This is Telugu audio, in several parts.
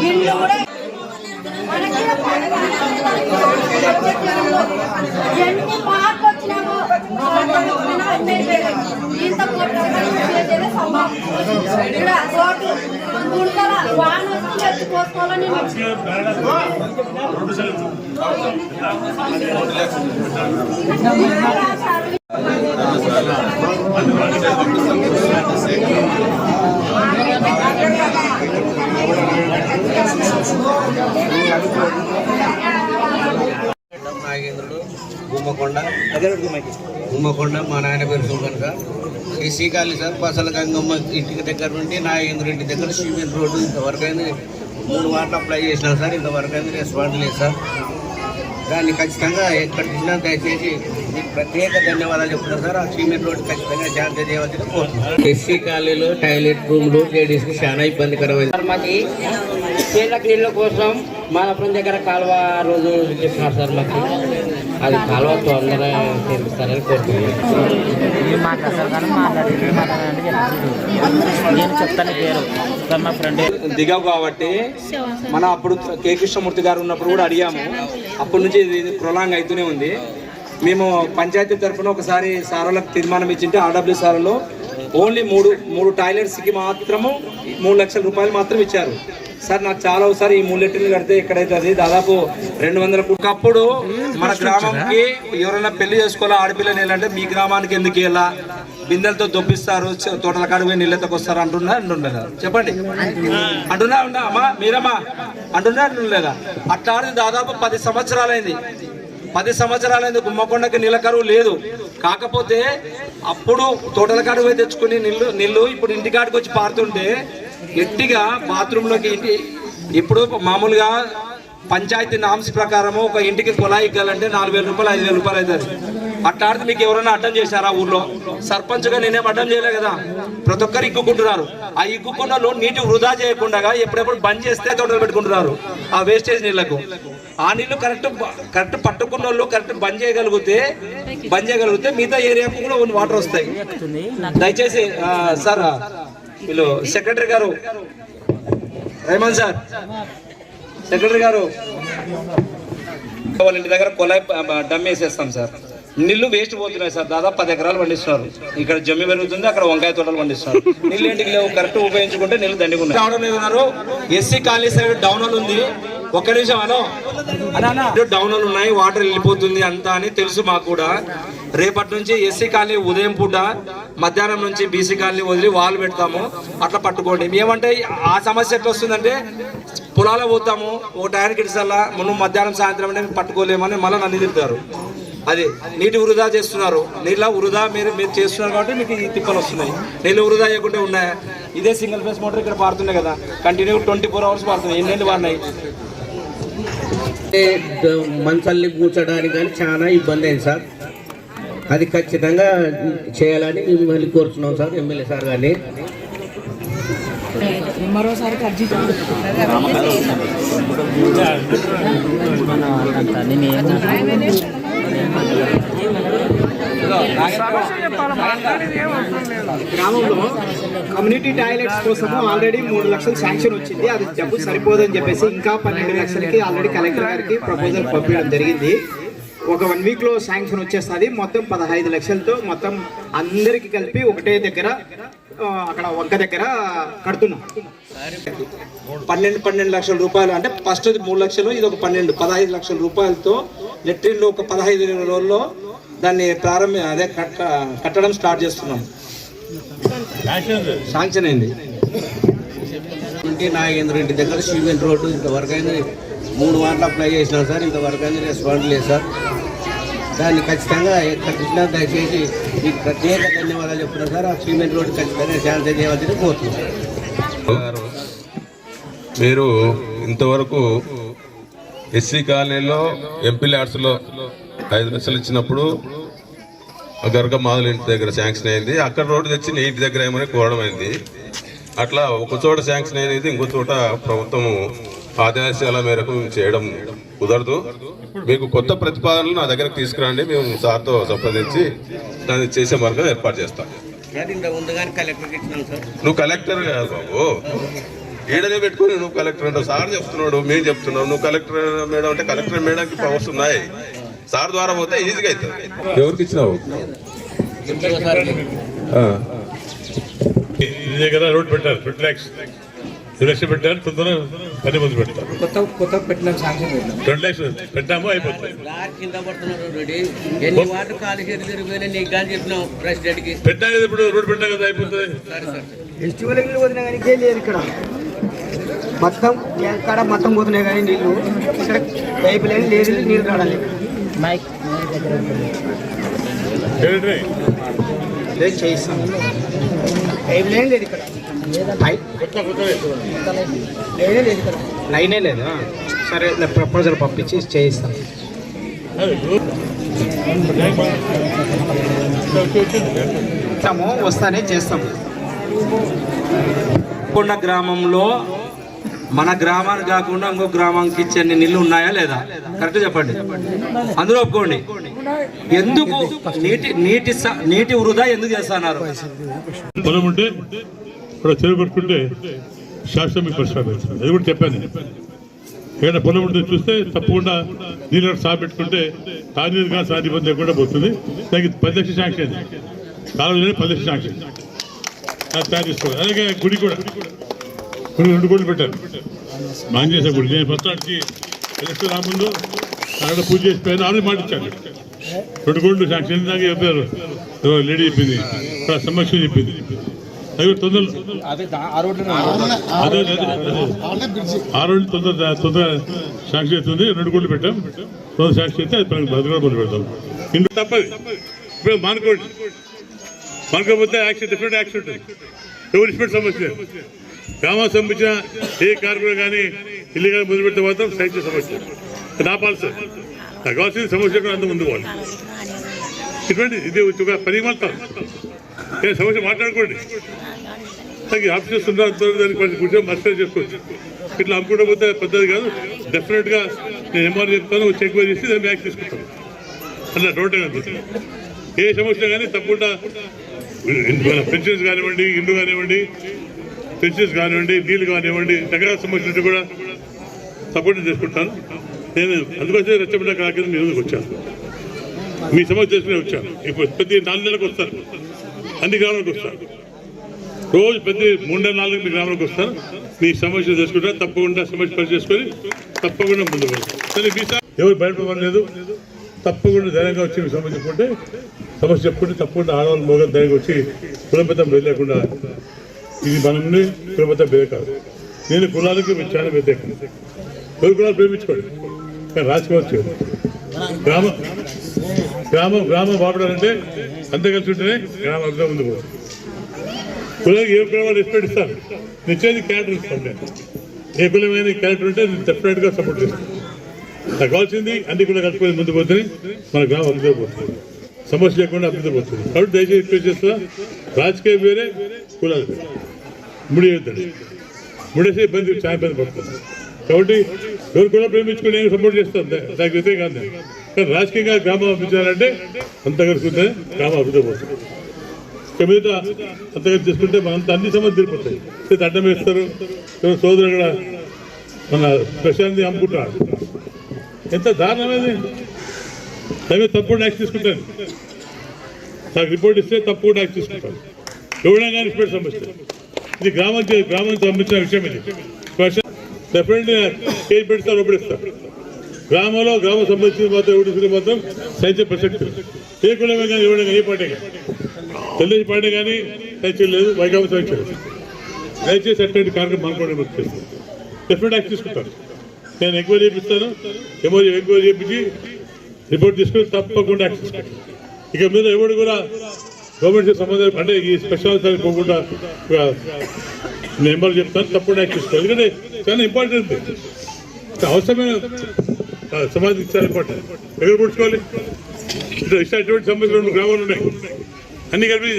ఇల్లు కూడా మనకి ఎన్ని మార్పు వచ్చినామో ఇంత సంభవం. ఇక్కడ రోడ్లు గుంటల వాన వచ్చి ఎత్తుకోసుకోవాలని నాగేంద్రుడు గుమ్మకొండ గుమ్మకొండ మా నాయన పేరు సుంకన్ సార్. ఈ శ్రీకాళి సార్ పసల గంగమ్మ ఇంటికి దగ్గర నుండి నాగేంద్రుడి ఇంటి దగ్గర సిమెంట్ రోడ్డు ఇంతవరకు అయింది. మూడు వార్లు అప్లై చేసినాం సార్ ఇంతవరకు అయింది. రెస్పాండ్ లేదు సార్. దాన్ని ఖచ్చితంగా ఎక్కడ చూసినా దయచేసి మీకు ప్రత్యేక ధన్యవాదాలు చెప్తున్నాను సార్. ఆ సిమెంట్ రోడ్డు ఖచ్చితంగా జాగ్రత్త చేయవలసిన కోరుతున్నాను ఎస్సీ కాలనీలో టాయిలెట్ రూమ్లు లేడీస్కి చాలా ఇబ్బందికరమైంది. సార్ మాకు నీళ్ళ కోసం మాలపురం దగ్గర కాలువ రోజు చెప్పినారు సార్ మాకు. అది కాలువ తొందరగా తెరిపిస్తారని కోరుతున్నాను మాకు అసలు కానీ మాట్లాడి నేను చెప్తాను పేరు. సార్ మా ఫ్రెండ్. దిగావు కాబట్టి మన అప్పుడు కే కృష్ణమూర్తి గారు ఉన్నప్పుడు కూడా అడిగాము. అప్పటి నుంచి ఇది ప్రొలాంగ్ అవుతూనే ఉంది. మేము పంచాయతీ తరఫున ఒకసారి సార్లకు తీర్మానం ఇచ్చింటే ఆర్డబ్ల్యూ సార్లో ఓన్లీ మూడు మూడు టాయిలెట్స్కి మాత్రము మూడు లక్షల రూపాయలు మాత్రం ఇచ్చారు. సార్ నాకు చాలా ఒకసారి ఈ మూడు లెటర్లు కడితే ఎక్కడైతే అది? దాదాపు రెండు వందల ఒకప్పుడు మన గ్రామంకి ఎవరైనా పెళ్ళి చేసుకోవాలా? ఆడపిల్లని వెళ్ళాలంటే మీ గ్రామానికి ఎందుకు వెళ్ళా? బిందెలతో దొప్పిస్తారు తోటల కాడ పోయి నీళ్ళతో వస్తారు? అంటున్నా అంటుండదా? చెప్పండి. అంటున్నా ఉండా అమ్మా మీరమ్మా అంటున్నా అంటుండలేదా అట్లా దాదాపు పది సంవత్సరాలైంది. పది సంవత్సరాలైంది గుమ్మకొండకి నీళ్ళ కరువు లేదు. కాకపోతే అప్పుడు తోటల కాడ పోయి తెచ్చుకుని నీళ్ళు నీళ్ళు ఇప్పుడు ఇంటి కాడికి వచ్చి పారుతుంటే గట్టిగా బాత్రూంలోకి ఇంటి ఇప్పుడు మామూలుగా పంచాయతీ నామ్స్ ప్రకారము ఒక ఇంటికి కులాయి ఇవ్వాలంటే నాలుగు వేల రూపాయలు ఐదు వేల రూపాయలు అవుతుంది. అట్లాడితే మీకు ఎవరైనా అడ్డం చేశారా ఊర్లో? సర్పంచ్గా నేనేం అడ్డం చేయలే కదా. ప్రతి ఒక్కరు ఇక్కుకుంటున్నారు ఆ ఇక్కుకున్న లోన్ నీటి వృధా చేయకుండా ఎప్పుడెప్పుడు బంద్ చేస్తే తోటలు పెట్టుకుంటున్నారు ఆ వేస్టేజ్ నీళ్ళకు. ఆ నీళ్ళు కరెక్ట్ కరెక్ట్ పట్టుకున్న వాళ్ళు కరెక్ట్ బంద్ చేయగలిగితే బంద్ చేయగలిగితే మిగతా ఏరియాకు కూడా వాటర్ వస్తాయి. దయచేసి సార్ వీళ్ళు సెక్రటరీ గారు. రేమన్ సార్. సెక్రటరీ గారు. వాళ్ళ ఇంటి దగ్గర కొలాయి డమ్ వేసేస్తాం సార్. నీళ్ళు వేస్ట్ పోతున్నాయి సార్. దాదాపు పది ఎకరాలు పండిస్తున్నారు. ఇక్కడ జమ్మి పెరుగుతుంది అక్కడ వంకాయ తోటలు పండిస్తున్నారు. నీళ్ళు ఇంటికి లేవు? కరెక్ట్ ఉపయోగించుకుంటే నీళ్ళు దండిగా ఉన్నాయి. రావడం లేదు ఉన్నారు ఎస్సీ కాలనీ సైడ్ డౌన్ ఉంది. ఒక్క నిమిషం అనో డౌన్ ఉన్నాయి వాటర్ వెళ్ళిపోతుంది అంతా అని తెలుసు మాకు కూడా. రేపటి నుంచి ఎస్సీ కాలనీ ఉదయం పూట మధ్యాహ్నం నుంచి బీసీ కాలనీ వదిలి వాళ్ళు పెడతాము. అట్లా పట్టుకోండి. ఏమంటే ఆ సమస్య ఎట్లా వస్తుందంటే పొలాలు పోతాము. ఒక టైంకి ఇడిసల్లా మనం మధ్యాహ్నం సాయంత్రం అంటే పట్టుకోలేమని మళ్ళీ నన్ను తిడతారు. అది నీటి వృధా చేస్తున్నారు. నీళ్ళ వృధా మీరు మీరు చేస్తున్నారు కాబట్టి మీకు ఈ తిప్పలు వస్తున్నాయి. నీళ్ళు వృధా చేయకుండా ఉన్నాయా? ఇదే సింగిల్ ఫేస్ మోటార్ ఇక్కడ పారుతున్నాయి కదా. కంటిన్యూ ట్వంటీ ఫోర్ అవర్స్ పారుతున్నాయి ఎన్ని వాడినాయి అంటే మంచాల్ని కూర్చోడానికి కానీ చాలా ఇబ్బంది అయింది సార్. అది ఖచ్చితంగా చేయాలని మిమ్మల్ని కోరుతున్నాం సార్ ఎమ్మెల్యే సార్ గారిని. మరోసారి గ్రామంలో కమ్యూనిటీ టాయిలెట్స్ కోసము ఆల్రెడీ మూడు లక్షలు శాంక్షన్ వచ్చింది. అది జబ్బు సరిపోదని చెప్పేసి ఇంకా పన్నెండు లక్షలకి ఆల్రెడీ కలెక్టర్ గారికి ప్రపోజల్ పంపించడం జరిగింది. ఒక వన్ వీక్లో శాంక్షన్ వచ్చేస్తుంది. మొత్తం పదహైదు లక్షలతో మొత్తం అందరికి కలిపి ఒకటే దగ్గర అక్కడ ఒక్క దగ్గర కడుతున్నాం. పన్నెండు పన్నెండు లక్షల రూపాయలు. అంటే ఫస్ట్ మూడు లక్షలు ఇది ఒక పన్నెండు పదహైదు లక్షల రూపాయలతో లెట్రిన్లో ఒక పదహైదు రోజుల్లో దాన్ని ప్రారంభ అదే కట్ట కట్టడం స్టార్ట్ చేస్తున్నాం. శాంక్షన్ అయింది నాగేంద్ర ఇంటి దగ్గర సిమెంట్ రోడ్డు ఇంతవరకు అయింది మూడు వార్లు అప్లై చేసినాం సార్. ఇంతవరకు అయింది రెస్పాండ్ లేదు సార్. దాన్ని ఖచ్చితంగా ఎక్కడ చూసినా దయచేసి మీకు ప్రత్యేక ధన్యవాదాలు చెప్తున్నాను సార్. ఆ సిమెంట్ రోడ్డు ఖచ్చితంగా శాంతి చేయవలసింది కోరుతున్నాను మీరు ఇంతవరకు ఎస్సీ కాలనీలో ఎంపీ ల్యాడ్స్లో ఐదు లక్షలు ఇచ్చినప్పుడు గర్గ మాదుల ఇంటి దగ్గర శాంక్షన్ అయింది. అక్కడ రోడ్డు తెచ్చి నీ ఇంటి దగ్గర ఏమని కోరడం అయింది. అట్లా ఒక చోట శాంక్షన్ అనేది ఇంకో చోట ప్రభుత్వము ఆదేశాల మేరకు మేము చేయడం కుదరదు. మీకు కొత్త ప్రతిపాదనలు నా దగ్గరకు తీసుకురండి. మేము సార్తో సంప్రదించి దాన్ని చేసే మార్గం ఏర్పాటు చేస్తాం. నువ్వు కలెక్టర్ కాదు బాబు. ఈడనే పెట్టుకుని నువ్వు కలెక్టర్ అంటే సార్ చెప్తున్నాడు మేము చెప్తున్నాం. నువ్వు కలెక్టర్ మేడం అంటే కలెక్టర్ మేడంకి పవర్స్ ఉన్నాయి. సార్ ద్వారా పోతే ఈజీగా అవుతుంది ఎవరికి ఇచ్చినావు? దగ్గర రోడ్ పెట్టారు లక్షలు పెట్టారు తొందర పని మొదలు పెడతారు కొత్త కొత్త పెట్టిన శాంక్షన్ రెండు లక్షలు పెట్టాము అయిపోతుంది. పెట్టా ఇప్పుడు రోడ్ పెట్టా కదా అయిపోతుంది. సరే సార్. ఫెస్టివల్ పోతున్నాయి కానీ ఇంకేం లేదు ఇక్కడ. మొత్తం ఎక్కడ మొత్తం పోతున్నాయి కానీ నీళ్ళు. ఇక్కడ పైపు లేని లేదు నీళ్ళు రావడాలి మైక్ చేయిస్తాం. పైపు లేని లేదు ఇక్కడ. లేనే లేదు. ఇక్కడ లైనే లేదు సరే ప్రపోజల్ పంపించి చేయిస్తాం చేస్తాము వస్తానే చేస్తాము. కొండ గ్రామంలో మన గ్రామానికి కాకుండా ఇంకో గ్రామానికి ఇచ్చే నీళ్ళు ఉన్నాయా లేదా? కరెక్ట్ చెప్పండి. అందులో ఒప్పుకోండి. ఎందుకు నీటి నీటి స- నీటి వృధా ఎందుకు చేస్తున్నారు? కూడా ఉంటే చెరువు శాస్త్రం మీకు పరిష్కారం అది కూడా చెప్పాను ఏదైనా పొలం ఉంటే చూస్తే తప్పకుండా నీళ్ళు సాగు పెట్టుకుంటే తాగునీరు కానీ సాగు ఇబ్బంది లేకుండా పోతుంది. దానికి పది లక్షల శాంక్షన్ కాలువలోనే పది లక్షల శాంక్షన్ అది తయారు చేసుకోవాలి. అలాగే గుడి కూడా. గుడి రెండు కోట్లు పెట్టారు. మాం చేసే గుడి. నేను ప్రస్తుతానికి ఎలక్షన్ రాముందు అక్కడ పూజ చేసి పైన ఆమె మాట రెండు కోట్లు శాంక్షన్ దాకా చెప్పారు లేడీ చెప్పింది. ఇక్కడ సమస్య చెప్పింది. అది కూడా తొందర అదే అదే, అదే. ఆ రోజు తొందర శాంక్షన్ అవుతుంది రెండు కోట్లు పెట్టాం. తొందర శాంక్షన్ అయితే అది కూడా మొదలు పెడతాం. ఇందు తప్పదు. ఇప్పుడు మానుకోండి. మానుకోకపోతే యాక్షన్ డిఫరెంట్ యాక్షన్ ఉంటుంది. ఎవరు ఇష్టపడి సమస్య? లేదు. గ్రామం సంబంధించిన ఏ కార్మికులు కానీ ఇల్లు కానీ మొదలు పెడితే మాత్రం సైన్స్ సమస్య. నా పాలసీ. నాకు కావాల్సిన సమస్య కూడా అంత ముందు పోవాలి. ఇటువంటి ఇది ఒక పని మాత్రం. ఏ సమస్య మాట్లాడుకోండి. నాకు ఆఫీసర్స్ ఉన్నారు దానికి కొంచెం కూర్చొని మర్చిపోయి చేసుకోవచ్చు. ఇట్లా అమ్ముకుంటూ పోతే పెద్దది కాదు. డెఫినెట్గా నేను ఎంఆర్ చెప్తాను చెక్ చేసి దాన్ని బ్యాక్ తీసుకుంటాను. అట్లా టోటల్ అంతే ఏ సమస్య కానీ తప్పకుండా పెన్షన్స్ కానివ్వండి ఇల్లు కానివ్వండి పెన్షన్స్ కానివ్వండి నీళ్ళు కానివ్వండి రకరకాల సమస్యలు కూడా సపోర్ట్ చేసుకుంటాను. నేను అందుకోసమే రెచ్చబడ్డ కాకుండా మీ ముందుకు వచ్చాను. మీ సమస్య చేసుకునే వచ్చాను. ఇప్పుడు ప్రతి నాలుగు నెలలకు వస్తాను. అన్ని గ్రామాలకు వస్తారు. రోజు ప్రతి మూడు నాలుగు మీ గ్రామాలకు వస్తారు. మీ సమస్య తెలుసుకుంటారు. తప్పకుండా సమస్య పని చేసుకొని తప్పకుండా ముందుకు వెళ్తాను సరే మీ ఎవరు బయటపడలేదు తప్పకుండా ధైర్యంగా వచ్చి మీ సమస్య చెప్పుకుంటే సమస్య చెప్పుకుంటే తప్పకుండా ఆడవాళ్ళు మోగలు ధైర్యంగా వచ్చి కులపెత్తం వెళ్ళకుండా ఇది మనం కులపెత్తం బేద కాదు. నేను కులాలకి మీరు చాలా వ్యతిరేకం. ఎవరు కులాలు ప్రేమించుకోండి? కానీ రాజకీయం గ్రామ గ్రామం గ్రామం బాపడాలంటే అంతే కలిసి ఉంటేనే గ్రామం అంతా ముందు పోతుంది కులానికి ఏ కులం రెస్పెక్ట్ ఇస్తారు? నిచ్చేది క్యారెక్టర్ ఇస్తాను నేను ఏ పిల్లమైన క్యారెక్టర్ ఉంటే నేను గా సపోర్ట్ చేస్తాను నాకు కావాల్సింది అన్ని కూడా కలిసిపోయి ముందు పోతుంది మన గ్రామం అభివృద్ధి పోతుంది సమస్య లేకుండా అభివృద్ధి పోతుంది కాబట్టి దయచేసి రిక్వెస్ట్ చేస్తా. రాజకీయం వేరే కులాలు వేరే. ముడి అవుతుంది ఇబ్బంది చాలా ఇబ్బంది పడుతుంది. కాబట్టి ఎవరు కూడా ప్రేమించుకుని నేను సపోర్ట్ చేస్తాను. దానికి వ్యతిరేకం రాజకీయంగా గ్రామం అభివృద్ధి చేయాలంటే అంత కలిసి ఉంటే పోతుంది ఇక మీద అంతగా చేసుకుంటే మనంత అన్ని సమస్యలు తీరిపోతాయి అయితే అడ్డం వేస్తారు సోదరుడు కూడా మన ప్రశాంతి అమ్ముకుంటాడు ఎంత దారుణమైంది అదే తప్పుడు యాక్షన్ తీసుకుంటాను నాకు రిపోర్ట్ ఇస్తే తప్పుడు యాక్షన్ తీసుకుంటాను ఎవరైనా కానీ స్పెడ్ సమస్య ఇది గ్రామం గ్రామానికి సంబంధించిన విషయం ఇది డెఫినెట్గా కేసు పెడతారు ఒప్పడిస్తారు గ్రామంలో గ్రామ సంబంధించిన మాత్రం ఎవరి మాత్రం సైన్స్ ప్రసక్తి. ఏ కులమే కానీ ఎవరైనా ఏ పార్టీ కానీ. తెలుగు పార్టీ కానీ సైన్యం లేదు వైకాపా సైన్యం దయచేసి అటువంటి కార్యక్రమం అనుకోవడం చేస్తాను డెఫినెట్ యాక్ట్ తీసుకుంటాను నేను ఎంక్వైరీ చేపిస్తాను. ఏమో ఎంక్వైరీ చేపించి రిపోర్ట్ తీసుకుని తప్పకుండా యాక్ట్ తీసుకుంటాను ఇక మీద ఎవడు కూడా గవర్నమెంట్ సంబంధం అంటే ఈ స్పెషల్ సార్ పోకుండా నెంబర్ చెప్తాను. తప్పకుండా యాక్ట్ తీసుకోవాలి ఎందుకంటే చాలా ఇంపార్టెంట్ అవసరమైన సమాధి సమాజం చాలా ఎక్కడ పుడుచుకోవాలి? ఇటు ఇష్టటువంటి సమస్యలు రెండు గ్రామాలు ఉన్నాయి. అన్ని కలిపి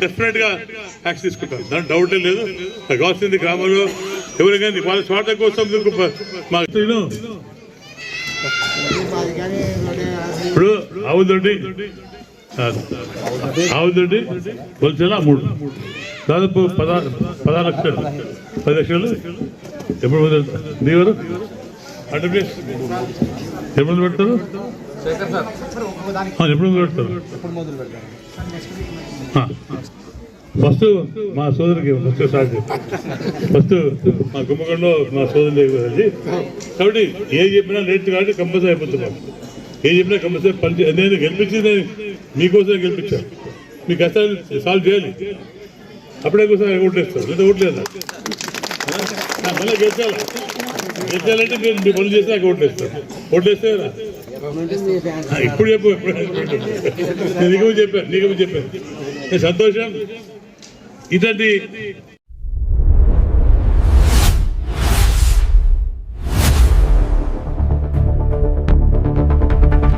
డెఫినెట్గా యాక్షన్ తీసుకుంటాం దాని డౌటే లేదు. నాకు కావాల్సింది గ్రామంలో ఎవరు కానీ వాళ్ళ స్వార్థం కోసం మా ఇప్పుడు ఆవుదొడ్డి ఆవుదొడ్డి కొలిచేలా మూడు. దాదాపు పదహారు పదహారు లక్షలు. పది లక్షలు. ఎప్పుడు మొదలు నీవరు అడ్రస్ ఎప్పుడు పెడతారు? ఎప్పుడు పెడతారు? ఫస్ట్ మా సోదరికి ఫస్ట్ స్టార్ట్ ఫస్ట్ మా గుమ్మగంలో మా సోదరు వెళ్ళి కాబట్టి ఏ చెప్పినా లేట్ కాబట్టి కంపల్సరీ అయిపోతున్నాం. ఏ చెప్పినా కంపల్సరీ పని నేను గెలిపించింది మీకోసమే గెలిపించాను మీ కష్టాలు సాల్వ్ చేయాలి. అప్పుడే కోసం ఓట్లేస్తారు. లేదా ఓట్లేదా? మళ్ళీ గెలిచాలా? గెలిచాలంటే మీరు మీ పనులు చేస్తే నాకు ఓట్లేస్తారు ఓట్లేస్తే కదా? ఇప్పుడు చెప్పు ఇప్పుడు నీకు చెప్పాను నీకు చెప్పాను. సంతోషం. ఇదండి